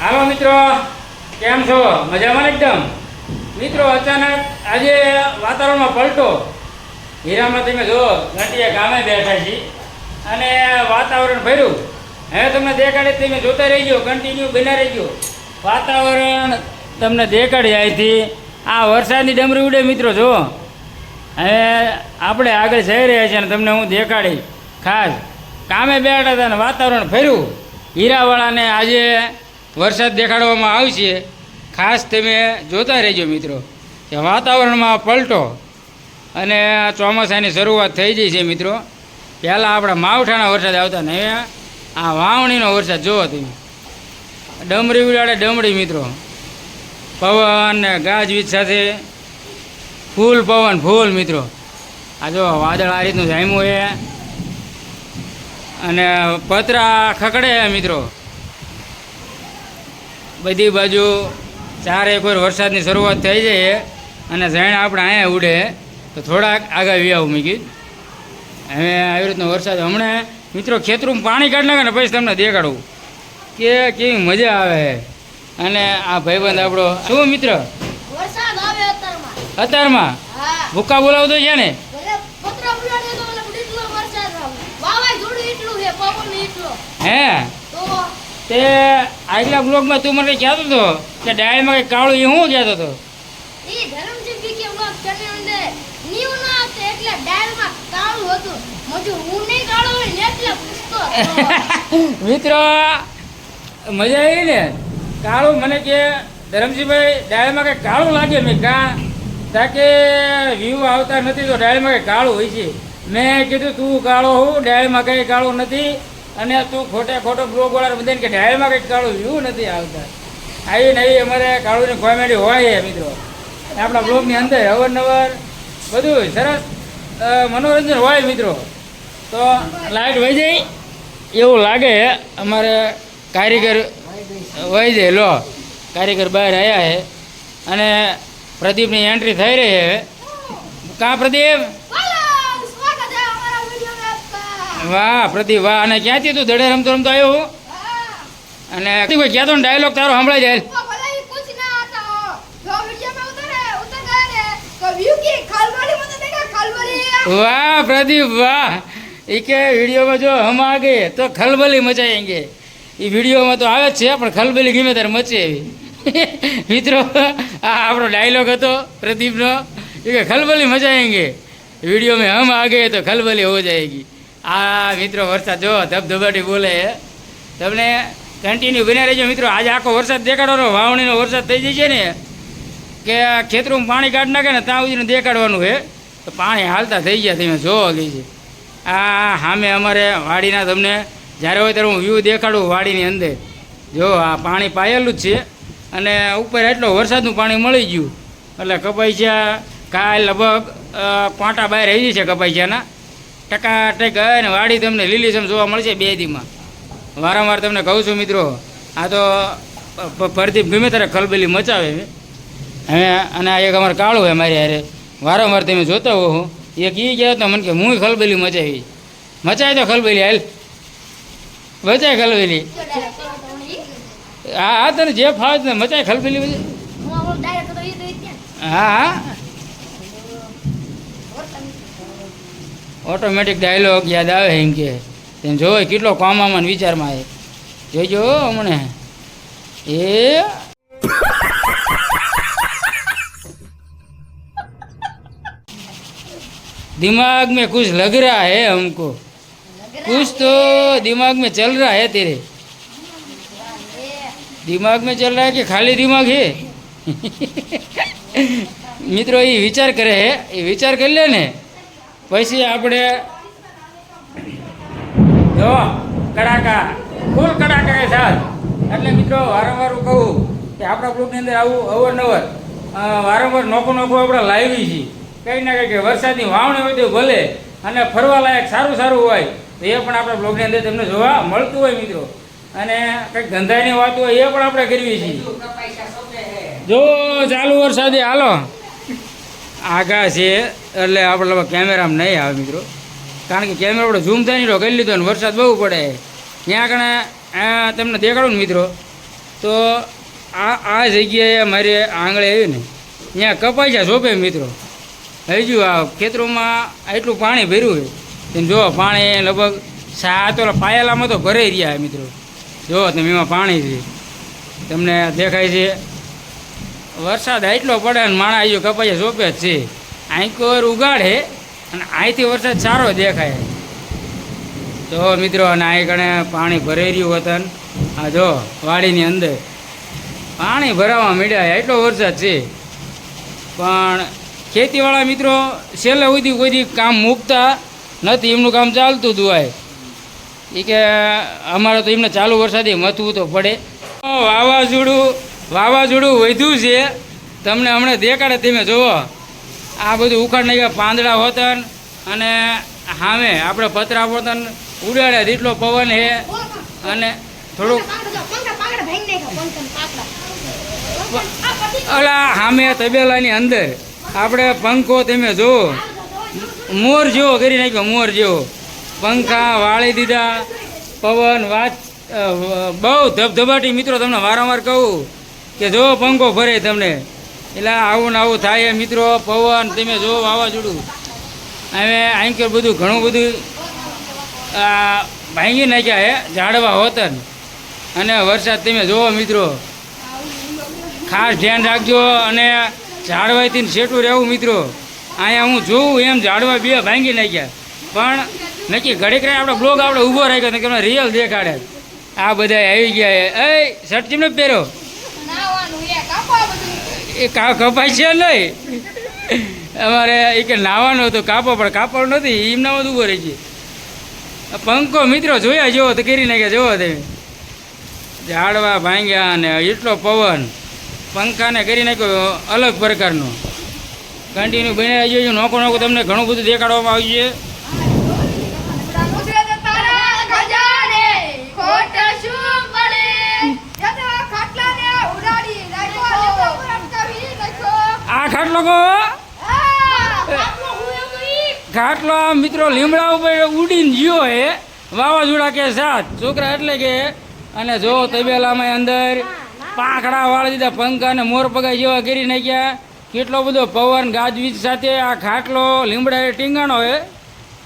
હાલો મિત્રો, કેમ છો? મજામાં એકદમ? મિત્રો, અચાનક આજે વાતાવરણમાં પલટો. હીરામાં તમે જો ઘંટીએ ગામે બેઠા છીએ અને વાતાવરણ ભર્યું. હવે તમને દેખાડે તમે જોતા રહી ગયો કન્ટિન્યુ બના રહી ગયો. વાતાવરણ તમને દેખાડી અહીંથી આ વરસાદની ડમરી ઉડે મિત્રો, જો. હવે આપણે આગળ જઈ રહ્યા છીએ અને તમને હું દેખાડી. ખાસ. કામે બેઠા હતા ને વાતાવરણ ફર્યું હીરાવાળાને આજે વરસાદ દેખાડવામાં આવશે. ખાસ તમે જોતા રહેજો મિત્રો કે વાતાવરણમાં પલટો અને ચોમાસાની શરૂઆત થઈ ગઈ છે મિત્રો. પહેલાં આપણા માવઠાના વરસાદ આવતા ને આ વાવણીનો વરસાદ જોવો તમે. ડમરી ઉડાડે ડમરી મિત્રો. પવન ને ગાજવીજ સાથે ફૂલ પવન, ફૂલ મિત્રો. આ જો વાદળ આ રીતનું જામ્યું છે. અને પતરા ખકડે મિત્રો. બધી બાજુ ચારે કોઈ વરસાદની શરૂઆત થઈ જાય અને ઝાણ આપણે અહીંયા ઉડે તો થોડાક આગળ વ્યાવું મૂકી. હવે આવી રીતનો વરસાદ હમણાં મિત્રો ખેતરું પાણી કાઢી નાખે ને પછી તમને દેખાડું. કે કેવી મજા આવે. અને આ ભાઈબંધ આપણો શું મિત્ર? અત્યારમાં. ભૂકા બોલાવતો છે ને? હે? તે આગલા બ્લોગમાં તું મને કહેતો હતો કે ડાળીમાં કંઈક કાળું એ હું કહેતો હતો. મિત્રો મજા આવી ને? કાળું મને કે ધરમજીભાઈ ડાળીમાં કંઈક કાળું લાગે મેં કા? તાકે વ્યૂ આવતા નથી તો ડાળીમાં કંઈક કાળું હોય છે. મેં કીધું તું કાળો હું ડાળીમાં કંઈ કાળું નથી. અને તું ખોટે ખોટો બ્લોગ વાળા બધાને કે ડાળીમાં કંઈક કાળું વ્યૂ નથી આવતા. આવી ને આવી અમારે કાળુની કોમેડી હોય એ, મિત્રો. આપણા બ્લોગની અંદર અવારનવાર બધું સરસ મનોરંજન હોય, મિત્રો. તો લાઈટ વહી જાય. એવું લાગે અમારે કારીગર વહી જાય. લો, કારીગર બહાર આવ્યા છે. અને પ્રદીપની એન્ટ્રી થઈ રહી છે. કાં પ્રદીપ બોલો, સ્વાગત છે અમારા વિડીયોમાં આપકા. વાહ પ્રદીપ વાહ. અને ક્યાંથી તું ધડે રમતો રમતો આવ્યો અને અને પ્રદીપભાઈ ક્યાં તો ડાયલોગ તારો સંભળાઈ જાય. વાહ પ્રદીપ વાહ. એ કે વિડીયોમાં જો હમ આ ગયે તો ખલબલી મચાયેંગે એ વિડીયોમાં તો આવે જ છે પણ ખલબલી ગમે ત્યારે મચે એવી. મિત્રો આ આપણો ડાયલોગ હતો પ્રદીપનો. એ કે ખલબલી મચાયેંગે वीडियो में हम आ गए तो खलबली हो जाएगी આ મિત્રો વરસાદ જો ધબધબાટી બોલે છે. તમને કન્ટિન્યુ બન્યા રહેજો મિત્રો. આજે આખો વરસાદ દેખાડવાનો, વાવણીનો વરસાદ થઈ જશે ને, કે ખેતરું પાણી કાઢી નાખે ને ત્યાં સુધીને દેખાડવાનું છે. તો પાણી હાલતા થઈ ગયા તમે જોવા ગઈ છે. આ સામે અમારે વાડીના તમને, જ્યારે હોય ત્યારે હું વ્યૂ દેખાડું વાડીની અંદર. જો આ પાણી પાયેલું જ છે. અને ઉપર એટલો વરસાદનું પાણી મળી ગયું. એટલે કપાઈયા કાલ લગભગ પાંટા બહાર આવી છે કપાઈયાના ટકાટક અને વાડી તમને લીલી લીલીસમ જોવા મળશે બે દીમાં. વારંવાર તમને કહું છું મિત્રો આ તો પરદીપ ગમે ત્યારે ખલબલી મચાવે છે. હવે અને આ એક અમારે કાળું હોય મારી હારે. વારંવાર તમે જોતા હો એક એ ગયો તો મને કે હું ખલબલી મચાવી. મચાય તો ખલબલી હાલ. મચાય ખલબલી. હા હા તને જે ફાવે ને મચાય ખલબલી મચાય. હા હા. ઓટોમેટિક ડાયલોગ યાદ આવે એમ કે તેને જોવે કેટલો કોમામાં ને વિચારમાં આવે જોઈજો હમણે એ दिमाग में कुछ लग रहा है हमको कुछ तो दिमाग में चल रहा है तेरे दिमाग में चल रहा है कि खाली दिमाग है મિત્રો એ વિચાર કરે છે એ વિચાર કરી લે ને પછી આપણે જો કડાકા. ફૂલ કડાકા એ સાથ એટલે મિત્રો વારંવાર હું કહું કે આપણા ગ્રુપની અંદર આવું અવારનવાર વારંવાર નોખું નોખું આપણે લાવી છીએ. કંઈ ના કંઈ કે વરસાદની વાવણી હોય તો ભલે અને ફરવા લાયક સારું સારું હોય તો એ પણ આપણા બ્લોગની અંદર તમને જોવા મળતું હોય મિત્રો. અને કંઈક ધંધાની વાત હોય એ પણ આપણે કરવી છીએ. જો ચાલુ વરસાદે હાલો. આગા છે, એટલે આપણે કેમેરામાં નહીં આવે મિત્રો. કારણ કે કેમેરા આપણે ઝૂમ થાય નહીં કરી લીધો ને વરસાદ બહુ પડે. ત્યાં આગળ તમને દેખાડું ને મિત્રો. તો આ આ જગ્યાએ મારે આંગળે આવી ને, ત્યાં કપાઈ છે સોંપે મિત્રો. હજુ આ ખેતરોમાં એટલું પાણી ભર્યું છે તેમ જો પાણી લગભગ સાત ઓલા પાયેલામાં તો ભરાઈ રહ્યા મિત્રો. જો તમે એમાં પાણી છે, તમને દેખાય છે. વરસાદ એટલો પડે ને માણા આવ્યું કપાઈ સોંપે જ છે. આંકોર ઉગાડે અને અહીંથી વરસાદ સારો દેખાય. જો મિત્રો, અને અહીં કણે પાણી ભરાઈ રહ્યું વતન આ જો વાડીની અંદર પાણી ભરાવા મીડ્યા એટલો વરસાદ છે. પણ ખેતીવાળા મિત્રો, છેલ્લે સુધી કોઈ કામ મૂકતા નથી, એમનું કામ ચાલતું હતું હોય. એ કે અમારે તો એમને ચાલુ વરસાદે મથવું તો પડે. વાવાઝોડું વાવાઝોડું વધ્યું છે. તમને હમણાં દેખાડે તમે જુઓ આ બધું ઉખાડ નાખ્યા પાંદડા હોતન અને સામે આપણે પતરા હોતન ઉડાડ્યા એટલો પવન છે. અને થોડુંક ઓલા સામે તબેલાની અંદર. આપણે પંખો તમે જુઓ. મોર જેવો કરી નાખ્યો, મોર જેવો. પંખા વાળી દીધા. પવન વાત બહુ ધબધબાટી. મિત્રો, તમને વારંવાર કહું. કે જો પંખો ભરે તમને. એટલે આવું ને આવું થાય મિત્રો, પવન, તમે જો વાવાઝોડું. હવે કે બધું ઘણું બધું ભાંગી નાખ્યા હે, ઝાડવા હોતન અને વરસાદ તમે જુઓ મિત્રો. ખાસ ધ્યાન રાખજો અને ઝાડવાથી સેટું રહેવું મિત્રો. અહીંયા હું જોઉં એમ ઝાડવા બે ભાંગી નાખ્યા. પણ નક્કી ઘડીક આપણે બ્લોગ આપણે ઊભો રાખ્યો કે રિયલ દેખાડે. આ બધા આવી ગયા એ શર્ટ ચીમને પહેરો નાવાનું એ કપાય છે નહીં. અમારે એ કે નાવાનું હતું કાપો, પણ કાપડ નથી એમનામાં બધું રહી છે પંખો મિત્રો જોયા, જોવો તો કરી નાખ્યા, જોવો તમે. ઝાડવા ભાંગ્યા અને એટલો પવન. પંખાને કરી નાખ્યો અલગ પ્રકારનો. કન્ટિન્યુ બની રહ્યો છે નોકો નોકો તમને ઘણું બધું દેખાડવામાં આવ્યું છે. ઘાટ લોકો ઘાટલો મિત્રો લીમડા ઉપર ઉડીને ગયો હે. વાવાઝોડા કે સાથ છોકરા એટલે કે, અને જો તબેલામાં અંદર પાંખડા વાળી દીધા, પંખા અને મોર પગા જેવા કરી નાખ્યા. કેટલો બધો પવન ગાજવીજ સાથે આ ખાટલો લીમડા ટીંગાણો હે.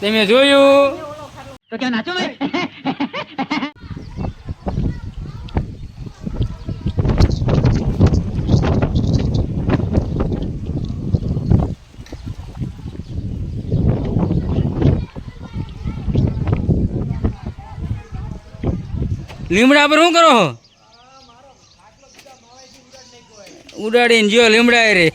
તમે જોયું? તો ક્યાં લીમડા પર શું કરો ઉડાડીને જો લીમડા રે.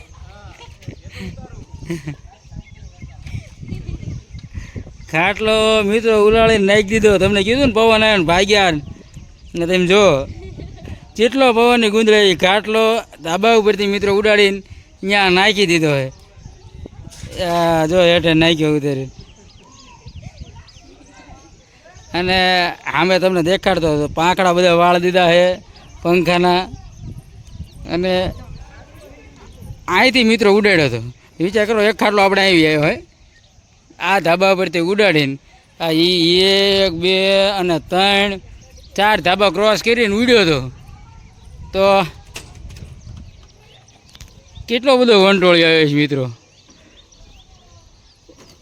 ખાટલો મિત્રો ઉલાળીને નાખી દીધો. તમને કીધું ને પવન આવ્યો ભાગ્યા ને. તમે જો, જેટલો પવનની ગુંદરાઈ ખાટલો ધાબા ઉપરથી મિત્રો ઉડાડીને ત્યાં નાખી દીધો હે. જો હેઠે નાખ્યો ઉતરી અને આમે તમને દેખાડતો હતો. પાંખડા બધા વાળ દીધા છે, પંખાના. અને અહીંથી મિત્રો ઉડાડ્યો હતો. વિચાર કરો એક ખાટલો આપણે આવી આવ્યો હોય. આ ધાબા પરથી ઉડાડીને, આ ઈ એક, બે અને ત્રણ, ચાર ધાબા ક્રોસ કરીને ઉડ્યો હતો. તો કેટલો બધો વંટોળી આવ્યો છે મિત્રો.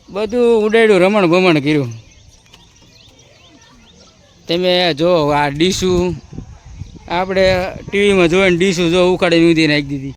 બધું ઉડાડ્યું રમણ ભમણ કર્યું. તમે જો આ ડીશું આપણે ટીવીમાં જોઈને ડીશું જો ઉખાડીને ઊંધી નાખી દીધી.